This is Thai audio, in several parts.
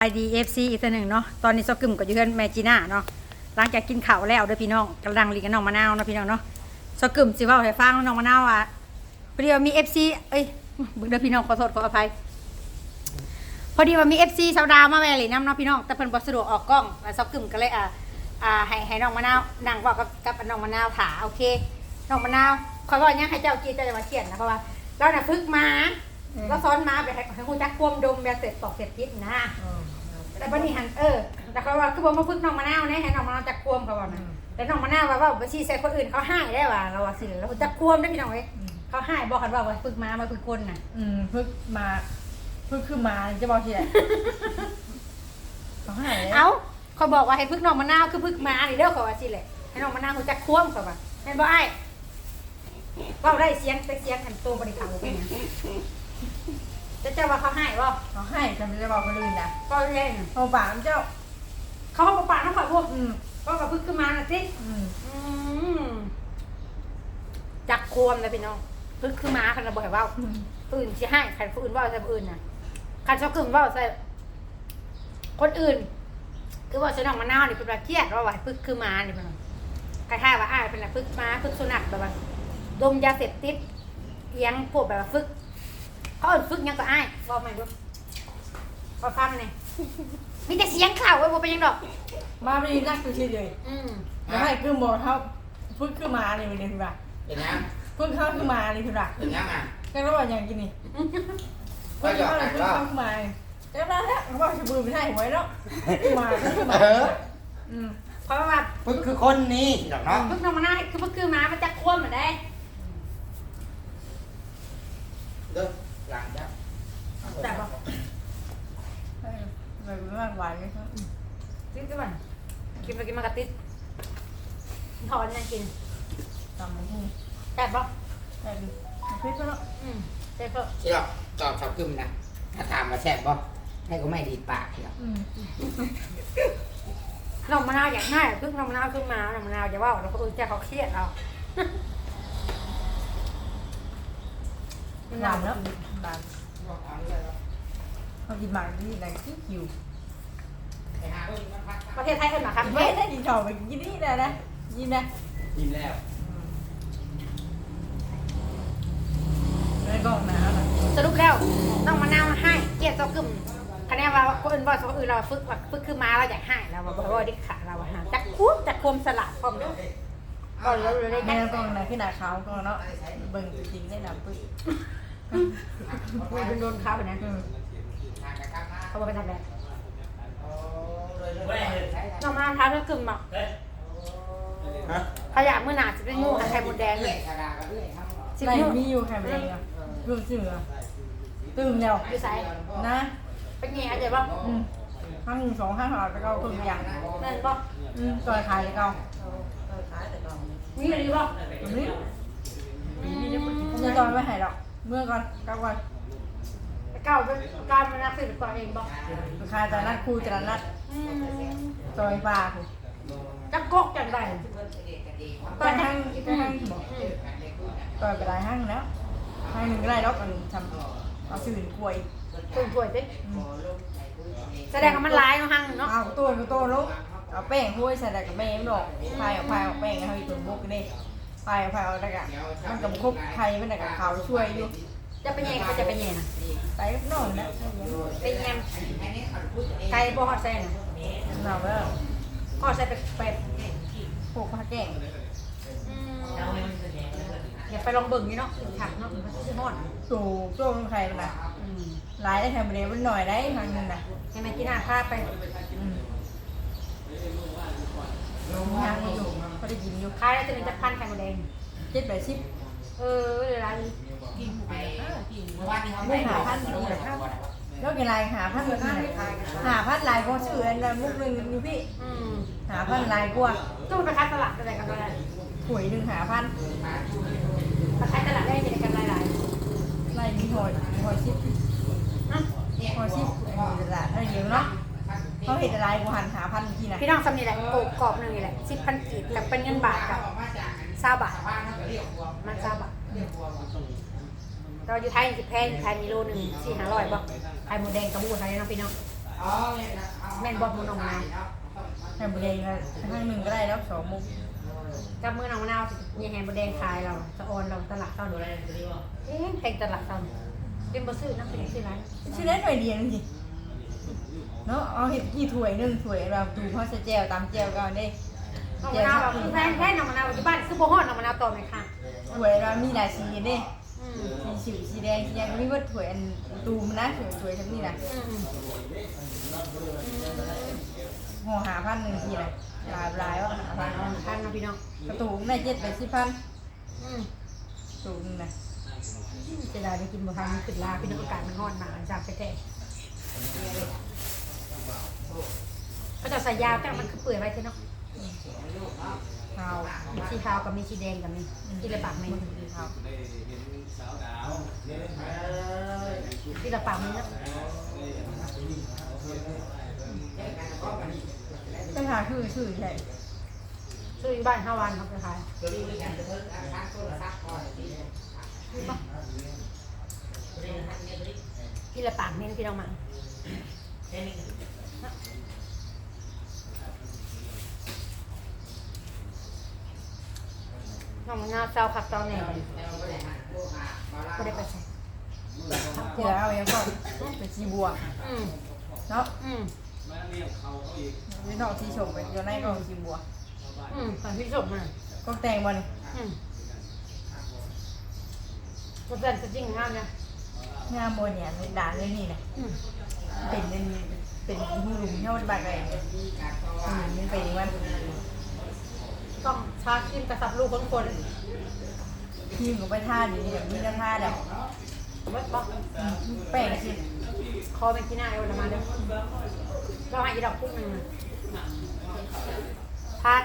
ไอดีเอฟซีอีกตัวหนึ่งเนาะ ตอนนี้ซอกกึมกับยูเทิร์นแมจีน่าเนาะ หลังจากกินข้าวแล้วเด้อพี่น้องกำลังรีกันน้องมะนาวเนาะพี่น้องเนาะซอกกึมสิว่าให้ฟังน้องมะนาวว่าพอดีว่ามีเอฟซีเอ้ยเด้อพี่น้องขอโทษขออภัย พอดีว่ามีเอฟซีชาวดาวมาแม่เลยน้ำเนาะพี่น้อง แต่เพิ่นบ่สะดวกออกกล้องแล้วซอกกึมก็เลยอ่าอ่าให้ให้น้องมะนาวนั่งเว่ากับกับน้องมะนาวถาโอเค น้องมะนาวคอยว่ายังให้เจ้ากินเจ้าจะมาเขียนนะเพราะว่าเราเนี่ยฝึกมา เราซ้อนมาไปให้ให้ฮู้จักความดมแบบเสร็จตอกเสร็จพิษนะ แต่บันนี้หันเออ แต่เขาว่าคือบ่มาพึ่งน้องมะนาวเนี่ยให้น้องมะนาวจักควมเขาบอกนะแต่น้องมะนาวว่าว่าบัญชีใส่คนอื่นเขาให้ได้ว่าเราว่าสิแล้วจักควมได้พี่น้องเอ้ยเขาให้บอกกันว่าว่าฝึกมามาฝึกคนน่ะ อืมเพิ่งมาเพิ่งขึ้นมาจะบอกทีไหนเขาให้เลยเอ้าเขาบอกว่าให้พึ่งน้องมะนาวคือพึ่งมานี่เด้อเขาว่าสิแหละให้น้องมะนาวเขาจักควมเขาว่าเห็นบ่ไอ้เว่าได้เสียงแต่เสียงอันโตบ่ได้เขาเป็นหยัง จะเจ้าว่าเขาให้บ่เขาให้จำจะบอกคนอื่นนะก็เล่นเขาปากเจ้า เขาเขาปากน้ำข่อยพวกอืมก็กับพึ่งขึ้นมาน่ะสิอืมอืมจักควมเลยพี่น้องพึ่งขึ้นมาคันเราบอกให้เว่าอืมผู้อื่นสิให้ใครผู้อื่นเว่าใส่ผู้อื่นน่ะคันชอบกึ่งเว่าใส่คนอื่น คือว่าใส่น้องมะนาวนี่เป็นว่าเครียดว่าว่าพึ่งขึ้นมานี่เป็นว่าคล้ายๆว่าอ้ายเป็นอะไรพึ่งมาพึ่งสุนัขแบบว่าดมยาเสพติดเอียงพวกแบบว่าฝึก เขาเอิ้นฝึกหยังก็อ้ายบอกใหม่ดูพอฟังเนี่ยมีแต่เสียงข่าวไว้บ่เป็นหยังดอก มาไม่ได้นักตัวทีเลยอืมแล้วให้ขึ้นบอกเขาเพิ่งขึ้นมาเนี่ยมันเลยคือว่าเป็นยังเพิ่งเข้าขึ้นมาเนี่ยคือว่าเป็นยังอะก็ระหว่างอย่างกินนี่เพิ่งเข้าเลยเพิ่งเข้าขึ้นมาแล้วนั่นแหละเขาบอกจะบืนไม่ได้หวยเนาะขึ้นมาขึ้นมาเอออืมเพราะว่าพึ่งคือคนนี้ดอกเนาะพึ่งน้องมะนาวนี่คือพึ่งคือมามันจะควมเหมือนได้เด้อ หลังจ้ะแต่บอกเลยไม่มากหวานเลยครับกินกันมันกินไปกินมากระติดถอนยังกินตำมันหุ้งแต่บอกแต่ดูพริกก็เนาะอืมแต่ก็ที่เราตอบชอบกึมนะถ้าถามมาแซ่บบ่ให้ก็ไม่ดีดปากที่เราอืมน้องมะนาวอยากง่ายพึ่งน้องมะนาวขึ้นมาน้องมะนาวจะว่าเราก็เออใจเขาเครียดเอาหวานเนาะหวานเขากินหมากนี่ไหนคิ้วคิวประเทศไทยเอิ้นหมาครับไม่ได้กินข้าวไปกินนี่นะนะยินนะกินแล้วแล้วก็น้ำอะสรุปแล้วน้องมะนาวให้เกลียดตัวกึ่มคะแนนว่าคนอื่นบอกคนอื่นเราฝึกว่าฝึกคือมาเราอยากให้เราบอกว่าดิขาเราว่าหาจักคุ้มจักควมสลัดพร้อมเด้อก็เราเลยได้แม่จักก็ไหนขึ้นหนาขาวก็เนาะเบิ่งจริงได้ดำปึ๊บ โดนโดนเขาไปนะเขาบอกไปทำอะไรน้องมะนาวท้าเรื่องกึ่มบอกฮะขยะเมื่อหนาจะเป็นงูหาไข่มดแดงเลยสิบไหนนิ้วมีอยู่แค่ไหนอะรวมเสือตื่มแล้วอยู่ไสนะ เป็นไงอาจจะบอกอืมห้าหนึ่งสองห้าหาแล้วก็ตื่มอย่างนั่นบอกอืมต่อยขายแล้วก็มีอะไรบอกตรงนี้จะต่อยไม่หายหรอก เมื่อก่อนก็ก่อนเก่าเป็นการมานักสืบก่อนเองบอกขายแต่นัดคู่แต่ละนัดต่อยปลาคุณจะกกจังไรไปห้างไปห้างบอกต่อยไปหลายห้างแล้วห้างหนึ่งก็ได้แล้วมันทำเอาสื่อกล้วยตุ่มถวยสิแสดงว่ามันร้ายเนาะหังเนาะเอาตัวก็ตัวลูกเอาแป้งห้วยใส่แต่กับแม่หรอกพายเอาพายเอาแป้งให้ตัวบุกนี่ พายเอาพายเอาแต่กะมันกับคุกไทยมันแต่กับเขาช่วยอยู่จะเป็นยังไงเขาจะเป็นยังไงนะไปกับน้องนะเป็นยังไงไก่บ่ฮอดใส่น่ะเราแล้วฮอดใส่เป็ดเป็ดพวกผ้าแกงอืมอย่าไปลองเบิ่งนี่เนาะถักเนาะมันสิฮอดตูโจ้ลงใครมันนะอืมหลายได้แค่มาเดียวมันหน่อยได้ทางนึงนะให้แม่กินหน้าพาไปอืมทางอยู่ เขาได้ยินอยู่ขายได้ตัวหนึงจะพันไข่มดแดงเจ็ดแปดสิบเออเวลานี้ไม่หาพันนี่แล้วกี่ลายหาพันนี่หาพันลายก็ชื่ออันนั้นมุกหนึ่งอยู่พี่อืมหาพันลายกว่าตู้ไปขายตลาดอะไรกันอะไรหวยหนึ่งหาพันไปขายตลาดได้เป็นกันหลายลายมีหอยหอยชิปๆนะหอยชิปหอยตลาดอะไรอย่างเงี้ยเนาะ เขาเห็นอะไรกูหันหาพันทีนะพี่น้องสำนีแหละโกกกรอบหนึ่งนี่แหละสิบพันกีบแต่เป็นเงินบาทกับซาบาทมันซาบาทเราอยู่ไทยสิแพงอยู่ไทยมีโลหนึ่งสี่ห้าร้อยบ่ไข่หมูแดงกระบูไทยเนาะพี่น้องแม่นบอกมือน้องมะนาวให้บุเรงละข้างหนึ่งก็ได้แล้วสองมุกกับมือน้องมะนาวมีแฮมบดแดงขายเราสะออนเราตลาดเศร้าดูแลเอ๊ะแพงตลาดเศร้าเป็นบ่ซื้อนะเป็นซื้อร้านชื่อเล่นหน่อยเดียวนี่ เนาะเอาเห็ดกี่ถ้วยหนึ่งถ้วยเราดูพ่อจะแจวตามแจวกันเด้น้องมะนาวแบบคือแพงแพงน้องมะนาวอยู่บ้านคือบ่ฮอดน้องมะนาวต่อไหมคะถ้วยเรามีหลายสีเด้อืมสีสีสีแดงสีแดงก็มีว่าถ้วยอันตูมนะถ้วยถ้วยทั้งนี้นะอืมห่อหาพันหนึ่งทีนะหลายหลายวะหาพันทานเนาะพี่น้องกระตูงได้เจ็ดแปดสิบพันอืมตูมนะจะได้ไปกินบ่ทันมันขึ้นลาพี่น้องอากาศมันร้อนมาจากแท้ ๆก็จะใส่ยาแต่มันคือเปื่อยไว้เท่เนาะข้าวมีสีขาวกับมีสีแดงกับมีที่ละปากไหมข้าวที่ละปากไหมเนาะจะหาคือชื่อใช่ซื้ออยู่บ้านห้าวันครับจะขายที่ละปากเน้นพี่น้องมา น้องมะนาวเจ้าขับเจ้าแหน่ก็ได้ไปใส่เดี๋ยวเอาอย่างก่อนเป็นชีบัวอืมเนาะอืมนี่นอกที่ชมไปเดี๋ยวในก็ชีบัวอืมตอนที่จบมาก็แตงบอลอืมก็เป็นจริงงามนะงามบนเนี่ยด่านเลยนี่นะอืมเป็นเป็นเป็นหูหลุมเท่าบากอะไรอืมมันเป็นวันต้องชาขึ้นกระสับลูกคนคนทีมกับไปท่าอยู่นี่แบบนี้แล้วท่าแบบวัดบอกแป้งสิคอเป็นที่หน้าเอวละมาเด้อเราให้อีดอกพุ่งหนึ่งพัด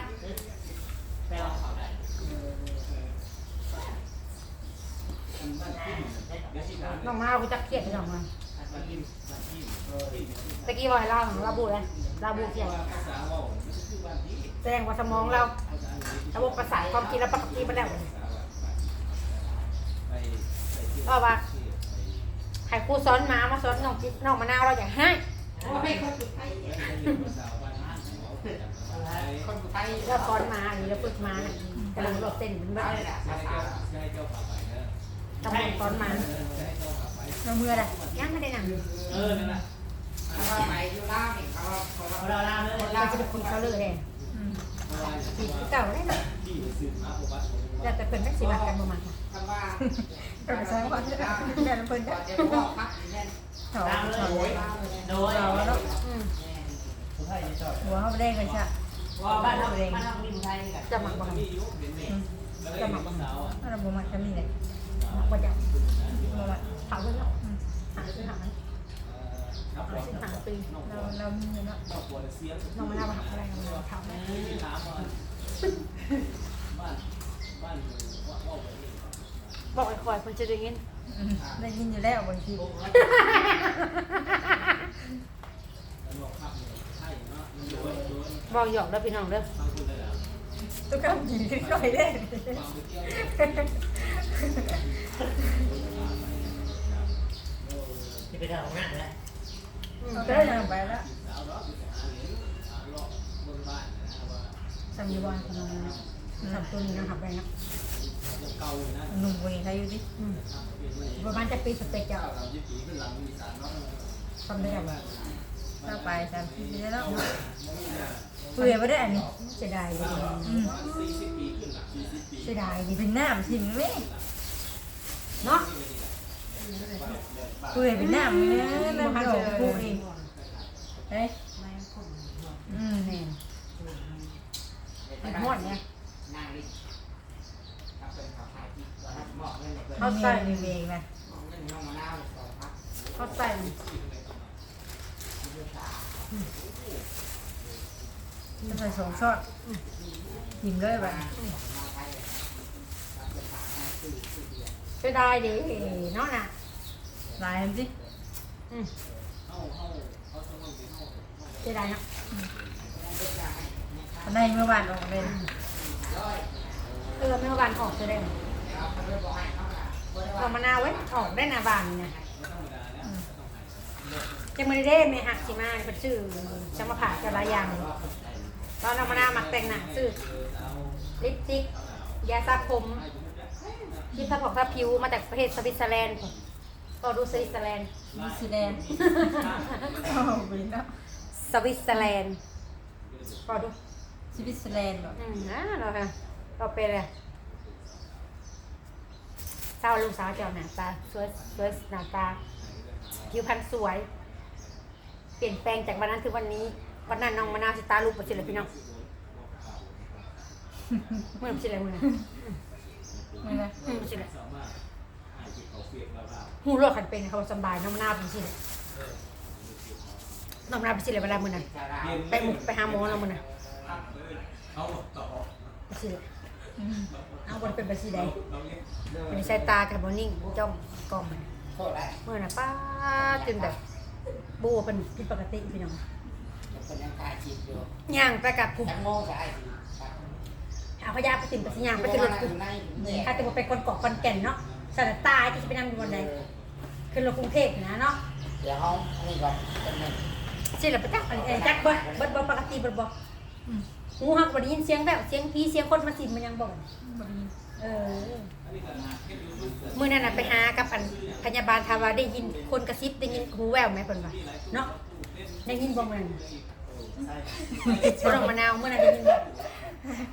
น้องมาเราจะเครียดไปหน่อยมาตะกี้ว่าให้เล่าของลาบูเลยลาบูเครียด แสดงว่าสมองเราระบบประสาทความคิดและปกติมันแล้วก็ว่าให้ครูสอนหมามาสอนน้องจิ๊กน้องมะนาวเราอยากให้คนไทยเราสอนหมาอันนี้เราฝึกหมาน่ะกำลังหลบเส้นมันแบบตำรวจสอนหมาเราเมื่อไรยังไม่ได้หนังเขาว่าไปอยู่ล่าวนี่เขาว่าเขาว่าเราล่าวเลยเราจะเป็นคนเขาเลยเลย ปีที่เก่าได้เนาะแล้วแต่เป็นนักศิลปกันประมาณค่ะคำว่าก็ไปใช้ความที่แม่เพิ่นก่จะอนจะบอกครับแม่นเขาเขาโดยเราเนาะอืมหัวเขาแดงเลยใช่ว่าบ้านเราบ้านเรามีไทยกันจะหมักบ้างจะหมักบ้างเราบ่มาทำนี่เลยหมักบ้างจะบ่มาเผาเลยเนาะหาซื้อหา หาซื้อหาปีเราเรามีเนาะน้องมะนาวมาหาอะไรน้องมะนาวเผาบอกไอ้คอยคนจะได้ยินได้ยินอยู่แล้วบางทีบอกหยอกแล้วพี่น้องเด้อตุ๊กตากินขึ้นหน่อยได้ที่ไปเดินของนั่นแหละก็ยังไปแล้วสามีบอลคนนึงนะสับตัวนี้นะครับไปนะหนุ่มคนนี้ใครอยู่ดิอืมประมาณจะปีสเปกจะทำได้แบบถ้าไปสามสิบปีแล้วเปื่อยไปได้อันนี้เสียดายเลยอืมเสียดายดิเป็นน้ำชิมไหมเนาะ เปื่อยเป็นน้ำเนี่ยน้ำดอกพูเองเฮ้ยอืมแม่นมันหอดเนี่ยนางนี่ครับเนี่ยเขาใส่ในเวงนะเองมเขาใส่จะใส่สองช้อนกินเลยแบบ เสียดายดิเนาะน่ะลายมันสิอืมเสียดายเนาะตอนในเมื่อวานออกเลยเออไม่เอาบานออกจะได้เรามะนาวไว้ออกได้นาบานนี่นะจังมันได้แม่หักสิมาเป็นชื่อจะมาผ่าจะหลายอย่างตอนน้องมะนาวมักแต่งหน้าซื้อลิปสติกยาสระผม ครีมทาผมทาผิวมาจากประเทศสวิตเซอร์แลนด์ก็ดูสวิตเซอร์แลนด์นิวซีแลนด์โอ้โหเนาะสวิตเซอร์แลนด์ก็ดูสวิตเซอร์แลนด์เหรออืมอ่าเราค่ะเราเป็นเลยเศร้าลูกสาวเจ้าหน้าตาสวยสวยหน้าตาผิวพรรณสวย เปลี่ยนแปลงจากวันนั้นถึงวันนี้วันนั้นน้องมะนาวสิตาลูกปัจจุบันพี่น้องเมื่อปัจจุบันเมื่อ ไม่นะเมื่อปัจจุบันหูรอดขันเป็นเขาสำบายน้องมะนาวเป็นสิน้องมะนาวเป็นสิเลยเวลามื่อนั้นไปหมุกไปหาหมอแล้วมื่อนั้นเป็นสิเลยอืมเอาบนเป็นไปสิใดเป็นสายตากับบอนิ่งจ้องกล้องมันโทษได้เมื่อน่ะป้าจนแบบโบเป็นผิดปกติพี่น้องคนยังถ่ายคลิปอยู่ย่างไปกับผู้จังโง่ใช่ เอาพยาไปติ่มไปสิย่างไปขึ้นรถอกูยู่ในเนี่ยถ้าติดไปคนเกาะคนแก่นเนาะสถานตายที่จะไปนั่งอยู่บนใดขึ้นรถกรุงเทพนะเนาะเดี๋ยวห้องอันนี้ก่อนเป็นหนึ่งสิเราไปจักอันนี้จักเบิดเบิดบ่ปกติเบิดบ่อืมหูหักบ่ได้ยินเสียงแบบเสียงผีเสียงคนมาสิมันยังบ่บดีเออมื้อนั้นน่ะไปหากับอันพยาบาลทาว่าได้ยินคนกระซิบได้ยินหูแววไหมเพิ่นว่าเนาะได้ยินบ่มื้อนั้นบ่ต้องมะนาวมื้อนั้นได้ยินบ่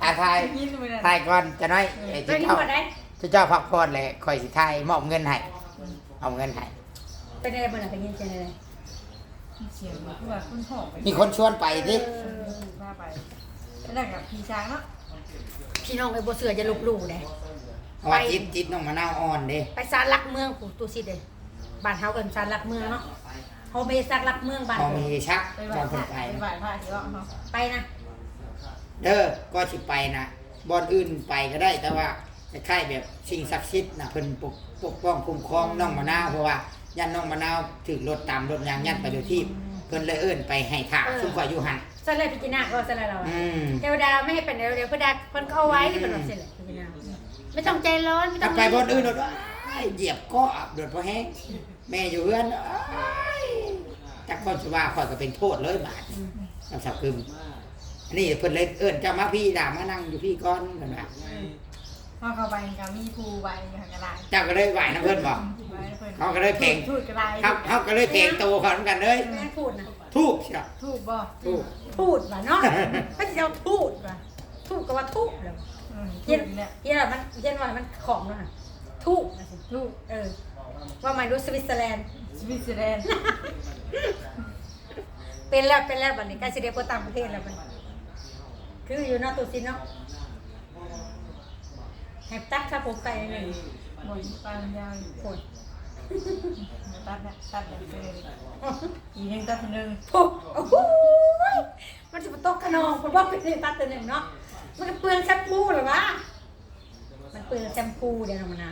อะถ่ายยินไปเลยถ่ายก่อนจะน้อยไอ้ได้ที่ยินเจ้าบ่ได้ที่เจ้าพักผ่อนเลยคอยสิถ่ายมอบเงินให้เอาเงินให้เป็นอะไรมื้อนั้นได้ยินเสียงอะไรเสียงแบบว่าคุณหอมไปมีคนชวนไปดิพาไปแล้วกับพี่ช้างเนาะพี่น้องไอ้บ่เสือจะลบหลู่เด้เพราะว่าจิตจิตน้องมะนาวอ่อนเด้ไปศาลหลักเมืองปู่ตูสิเด้บ้านเฮาเอิ้นศาลหลักเมืองเนาะเฮาไปศาลหลักเมืองบ้านพอเฮามีชักไปไหตว้อนพเพิ่ระนไปไปไหว้พระที่ว่าเนาะไปนะ เด้อก็สิไปนะบอนอื่นไปก็ได้ แต่ว่าคล้ายๆแบบสิ่งศักดิ์สิทธิ์นะเพิ่นปกปกป้องคุ้มครองน้องมะนาวเพราะว่ายันน้องมะนาวถึกรถตามรถยางยันไปโดยที่เพิ่นเลยเอิ้นไปให้ถากซุ่มข่อยอยู่หั่นสะเลยพิจารณาก็สะเลยเราอะอืมเทวดาไม่ให้เป็นเร็วๆเพื่อดาเพิ่นก็เอาไว้ที่เป็นแบบสิแหละพิจารณาไม่ต้องใจร้อนไม่ต้ถ้าองไปบอนอื่นรถอ้ายเหยียบก็อับรถพอแห้งแม่อยู่เฮือนอ้ายจักคนสิว่าข่อยก็เป็นโทษเลยบาดน้ำสับคึม อันนี้เพิ่นเลยเอิ้นเจ้ามาพี่ด่ามานั่งอยู่พี่ก่อนเพิ่นว่าพอเข้าไปกับมีภูใบอย่างกระไรเจ้าก็เลยไหวน้ำเพิ่นบอกเขาก็เลยเพลงทูดกระไรเขาเขาก็เลยเพลงโตเขาเหมือนกันเลยแม่พูดนะทูบเชียวทูบบ่ทูบพูดว่ะเนาะถ้าจะเอาพูดว่ะทูบก็ว่าทูบเลยอืมทูเย็นบเนี่ยเย็นว่ามันเย็นว่ามันของเนาะทูบนะสิทูบเออ ว่ามันรู้สวิตเซอร์แลนด์ สวิตเซอร์แลนด์เป็นแล้วเป็นแล้วบัดนี้ใกล้สิเดียวไปต่างประเทศแล้วมัน คืออยู่เนอกตัวซินเนาะแฮปตักถ้าผมไปหนึ่งบนปานยาวอยู่คนตัดเนี่ยตัดแบบเลยอีกหนึ่งตัดคนหนึ่งโอ้โหมันจะมาตกขนองเพราะว่าเป็นเรื่องตัดตัวหนึ่งเนาะมันก็เปลืองแชมพูเหรอวะมันเปลืองแชมพูเดี๋ยวนะมันนะ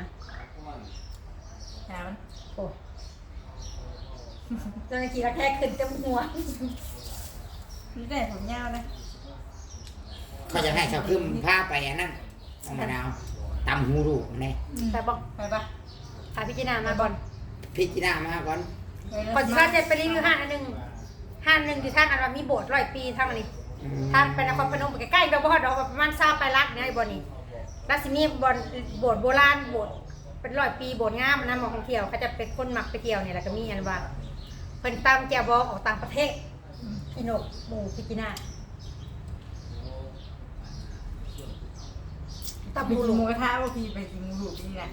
หามันโอ้ตอนนี้ละแค่ขึ้นเต็มหัวนี่ได้ผมยาวนะ เขาจะให้ชาวคึมพาไปอันนั้นเอามะนาวตำหูรูกมันเลยแต่บอกไปปะพาพี่จีนามาก่อนพิจารณามาก่อนไปเลยก่อนที่ว่าจะไปรีวิวห้างอันหนึ่งห้างหนึ่งอยู่ทางอันว่ามีโบสถ์ร้อยปีทางอันนี้อืมทางไปนครพนมไปใกล้ๆดอกบัวดอกประมาณซาไปลักเนี่ยไอ้บอนี่รัศมีบอนโบสถ์โบราณโบสถ์เป็นร้อยปีโบสถ์งามนะหมองท่องเที่ยวเขาจะเป็นคนมักไปเที่ยวเนี่ยแหละก็มีอันว่าเพิ่นตามแจวบอออกต่างประเทศพี่นกหมูพี่กินา ตาไปบูกินลุหมูกระทะว่าพี่ไปกินหมูหลูกนี่แหละ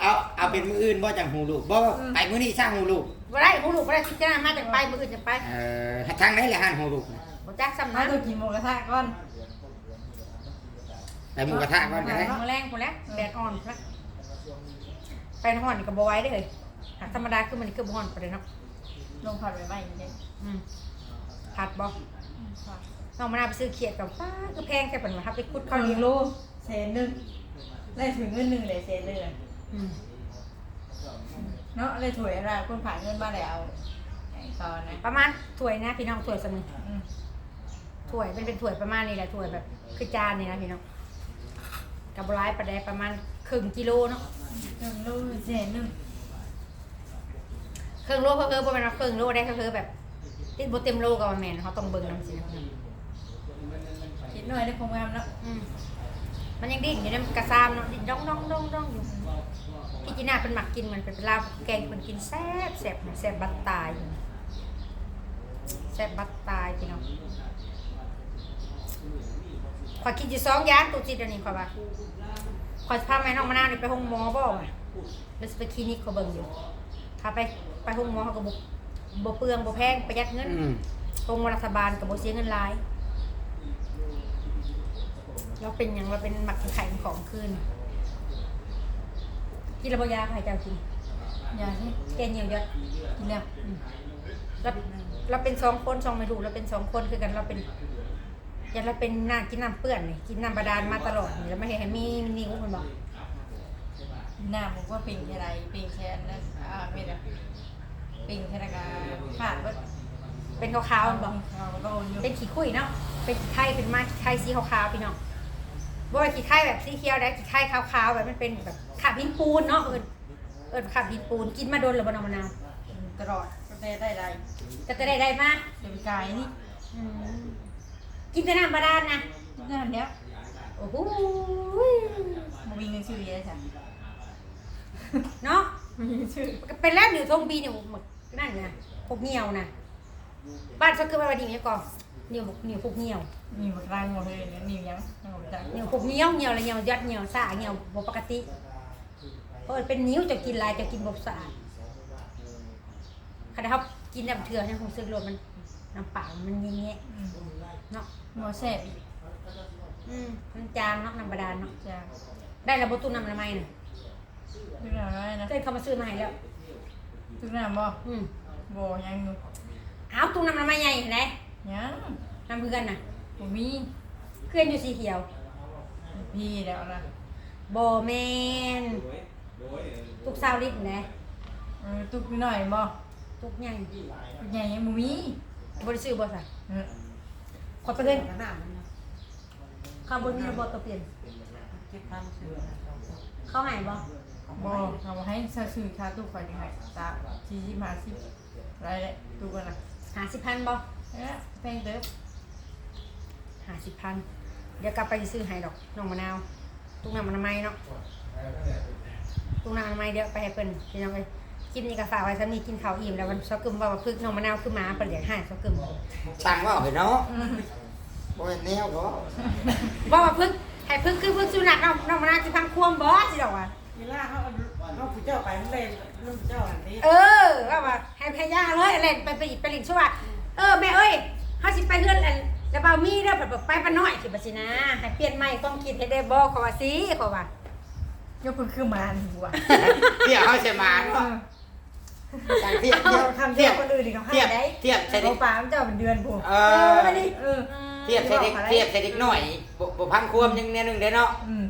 เอาเอาเป็นมืออื่นบ่จังหูลูกบ่ไปมื้อนี้สร้างหูลูกบ่ได้หูลูกบ่ได้พิจารณามาจากไปมืออื่นจะไปเอ่อทางไหนแหละหันหูลูกบ่จักซ้ำถ้านะตัวกินหมูกระทะก่อนไปหมูกระทะก่อนก็ได้มื้อแรงพุ่นแหล้วแดดอ่อนพุ่นแหล้วไปฮ้อนนี่ก็บ่ไหว้เด้อเฮ้ยหากธรรมดาคือมันคือบ่ฮ้อนปานใดเนาะลงผัดไปใบอย่างเงี้ยอืมผัดบ่ น้องมะนาวไปซื้อเขียดกับป้าก็แพงแค่ปานว่าถ้าไปคุดข้าข้าววเหเหนีนียยววโลเศษหนึ่งได้ถึงเงินหนึ่งเลยเศษหนึ่งอะอืมเนาะเลยถวยอะไรคนผ่านเงินมาแล้วไอ้ตอนนะประมาณถ้วยนะพี่น้องถ้วยสมึงอืมถ้วยเป็นเป็นถ้วยประมาณนี้แหละถ้วยแบบคือจานนี่นะพี่น้องกับร้ายปลาแดกประมาณครึ่งกิโลเนาะหนึ่งโลเศษหนึ่งเครื่องโลเพิ่มๆบ่แม่นว่าเครื่องโลได้เพิ่มๆแบบติดบ่เต็มโลก็ว่าแม่นเขาต้องเบิ่งนำสินะ คิดหน่อยได้คงงามแล้วอืมมันยังดิ้นอยู่ในกระซามเนาะดิ้นด้องด้องด้องด้องอยู่พี่จีน่าเป็นหมักกินมันเป็นลาบแกงคนกินแซ่บแซ่บแซ่บบัตตายแซ่บบัตตายพี่น้องขอยกินอยู่สองอย่างตัวจิตอันนี้ขอยว่าขอยสิพาแม่น้องมะนาวนี่ไปห้องหมอบ่ว่ะแล้วสิไปคลินิกเขาเบิ่งอยู่ถ้าไปไปห้องหมอเขาก็บ่บ่เปลืองบ่แพงประหยัดเงินอืมโรงรัฐบาลกับโบเสียเงินหลาย เราเป็นอย่างเราเป็นหมักไข่ของคืนกินระบยาไข่เจ้ากินยาที่แกเหนียวยอดกินแล้วเราเราเป็นสองคนสองไม่ถูกเราเป็นสองคนคือกันเราเป็นอย่าเราเป็นน้ำกินน้ำเปื้อนนี่กินน้ำบาดาลมาตลอดนี่เราไม่เห็นให้มีนิ้วมันบอกหน้าผมก็ปิ่งแค่ไรปิ่งแค่นั้นอ่าไม่ได้ปิ่งแค่นั้นก็ขาดว่าเป็นขาวๆมันบอกเราก็โอนอยู่เป็นขี้คุยเนาะเป็นขี้ไข่เป็นมาขี้ไข่สีขาวๆพี่น้อง บ่ว่าขี้ไข่แบบสีเขียวได้ขี้ไข่ขาวๆแบบมันเป็นแบบขาบหินปูนเนาะเอิญเอิญขาบหินปูนกินมาโดนหรือบนเอามะนาวตลอดก็ได้ได้ไรก็จะได้ได้มาเดี๋ยวไปกายนี่อืมกินแต่น้ำบาดาลนะงานเนี้ยโอ้โหมันมีเงินชื่อเยอะจ้ะเนาะมีเงินชื่อก็เป็นแล้วหนึ่งทงบีเนี่ยหมดนั่นนะพวกเหี่ยวนะบ้านเขาคือว่าดีเนี่ยก่อน เหนียวเหนียวพวกเหี่ยวมีหมดรางหมดเลยเนี่ยมียังไม่หมดจ้ะเหนียวพวกเหี่ยวเหี่ยวอะไรเหี่ยวยัดเหี่ยวสาเหี่ยวบ่ปกติเพราะมันเป็นนิ้วจะกินลายจะกินบ่สะอาดขณะเขากินน้ำเถื่อนเนี่ยคงซื้อรถมันน้ำเปล่ามันเงี้ยอืมๆเนาะหมอแซ่บอีกอืมมันจางเนาะน้ำบาดาลเนาะจ้ะได้ระบบตู้น้ำละไมน่ะทุกอย่างได้นะเคยเขามาซื้อมาให้แล้ว ทุกอย่างบ่อืมบ่ยังอยู่เอาตู้น้ำละไมใหญ่เห็นไหม ยังน้ำเพื่อนน่ะบ่มีเคลื่อนอยู่สีเขียวพี่เดี๋ยวนะโบแมนตุกซาวลิตรนะเออตุกหน่อยบ่ตุกใหญ่ตุกใหญ่ยังบ่มีบริสุทธิ์บ่สะเออขอไปเพื่อนข้าวบนมีระบบตัวเปลี่ยนเข้าหายบ่บ่เอาให้ซื้อค่าตุกไปนี่ให้ตาสี่สิบห้าสิบอะไรแหละตุกกันนะหาสิบพันบ่ เอ๊ะแพงเด้อหาสิบพัน เดี๋ยวกลับไปซื้อให้ดอกน้องมะนาว ตุกน้ำมันไม้เนาะ ตุกน้ำมันไม้เดี๋ยวไปให้เพิ่นพี่น้องไปคลิปนี้ก็ฝากไว้สำนี้กินข้าวอิ่มแล้ววันซอกกึมว่าว่าพึกน้องมะนาวคือหมาเปิดเลี้ยงให้ซอกกึมสั่งว่าเห็นเนาะบ่เป็นแนวเนาะบอกว่าพึกให้พึกคือพึกสุนัขน้องน้องมะนาวสิพังควมบ่สิดอกว่าเวลาเขาเขาผู้เจ้าไปมันเลยรุ่นผู้เจ้าอันนี้ เออว่าว่าให้พญาเลยอะไรไปไปไปลินชั่ว เออแม่เอ้ยเฮาสิไปเฮือนอันแล้วเบามีเด้อแบบไปปะน้อยสิบ่สินะให้เปลี่ยนใหม่ความคิดให้ได้บ่ขอว่าสิขอว่ายกเพิ่นคือมาหัวเที่ยวเขาใช่มาเนาะสั่งเทียบเทียบทำเทีเทียยบบคนอื่นอีกเขาเทียบได้เทียบใส่โอเด็กปลาเจ้าเป็นเดือนผู้เอเอออนี่เออเทียบใส่เด็กเทียบใส่เด็กน้อยบ่บ่พังควมยังแนวหนึงเด้เนาะอืม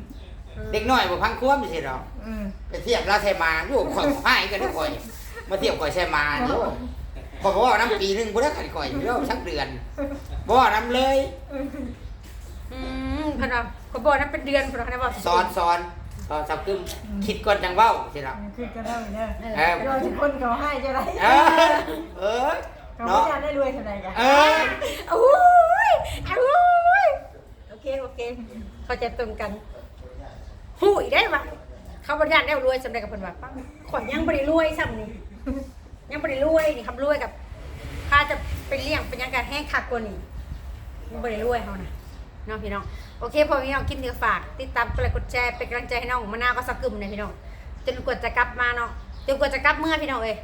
เด็กน้อยบ่พังควมสิดอกอืมไปเทียบเราใช่มาอยู่ข่อยหายกันทุกข่อยมาเทียบข่อยใช่มาอยู่ ข่อยบ่ว่าน้ำปีหนึงบ่ได้ขันข่อยอยู่แล้วสักเดือนบ่ว่าน้ำเลย อืมเพิ่นว่าก็บอกนั้นเป็นเดือนเพิ่นว่าได้บ่สอนสอนสอนสับกึมคิดก่อนจังเว้าสิล่ะคือกันแล้วเนี่ยเออเราทุกคนเขาให้จะไรเออเออเขาไม่เนาะอยากได้รวยเท่าไหร่กันเออโอ้ยโอ้ยโอเคโอเค เข้าใจตรงกันหูยได้ปะเขาบ่ได้ได้รวยสำเร็จกับเพิ่นว่าปังข่อยยังบ่ได้รวยซ้ำนี่ ยังบ่ได้รวยนี่คำรวยกับถ้าจะไปเลี้ยงเป็นยังการแห้งคักกว่านี่ยังบ่ได้รวยเฮานะน้องพี่น้องโอเคพอพี่น้องคลิปนี้ก็ฝาก ติดตามกดไลค์กดแชร์เป็นกำลังใจให้น้องมะนาวก็สักกึมเลยพี่น้องจนกว่าจะกลับมาเนาะจนกว่าจะกลับเมื่อพี่น้องเอ้ย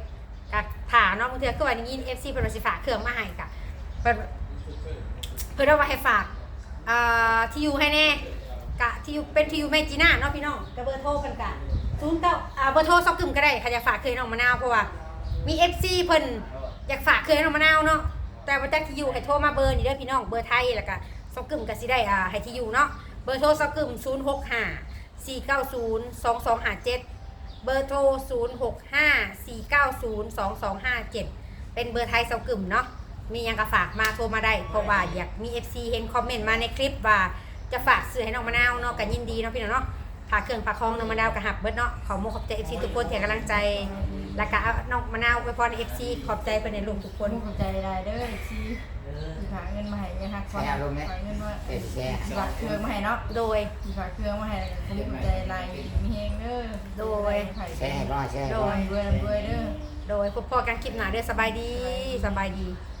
กะถาเนาะบางเทื่อคือว่าอย่างนี้ FC เพิ่นว่าสิฝากเครื่องมาให้กะเพิ่นเพิ่นเอาว่าให้ฝากอ่าที่อยู่ให้แน่กะที่อยู่เป็นที่อยู่แม่จีน่าเนาะพี่น้องกะเบอร์โทรกันกะ09อ่าเบอร์โทรสักกึมก็ได้ใครจะฝากเคยน้องมะนาวเพราะว่า มี FC เพิ่นอยากฝากเคยน้องมะนาวเนาะแต่ว่าจักที่อยู่ให้โทรมาเบอร์นี่เด้อพี่น้องเบอร์ไทยแล้วก็ซอกกึมก็สิได้อ่าให้ที่อยู่เนาะเบอร์โทรซอกกึม065 490 2257เบอร์โทร 065 490 2257 เป็นเบอร์ไทยซอกกึมเนาะ มียังก็ฝากมาโทรมาได้ เพราะว่าอยากมี FC เห็นคอมเมนต์มาในคลิปว่าจะฝากซื้อให้น้องมะนาวเนาะก็ยินดีเนาะพี่น้องเนาะฝากเครื่องฝากของน้องมะนาวกับหับเบิดเนาะขอโมขอบใจ FC ทุกคนที่กำลังใจ แล้วก็เอาน้องมะนาวไปพร FC ขอบใจเพิ่นในลูกทุกคคนนเข้าใจได้เด้อที่ฝากเงินมาให้ยังฮักฝากฝากเงินมาเออแซ่ฝากเครื่องมาให้เนาะโดยฝากเครื่องมาให้แล้วก็เข้าใจลายมีเฮงเด้อแซ่ให้บ่แซ่ให้โดบ่ยรวยรวยเด้อ โดยพบพอกันคลิปหน้าเด้อสบายดีสบายดีส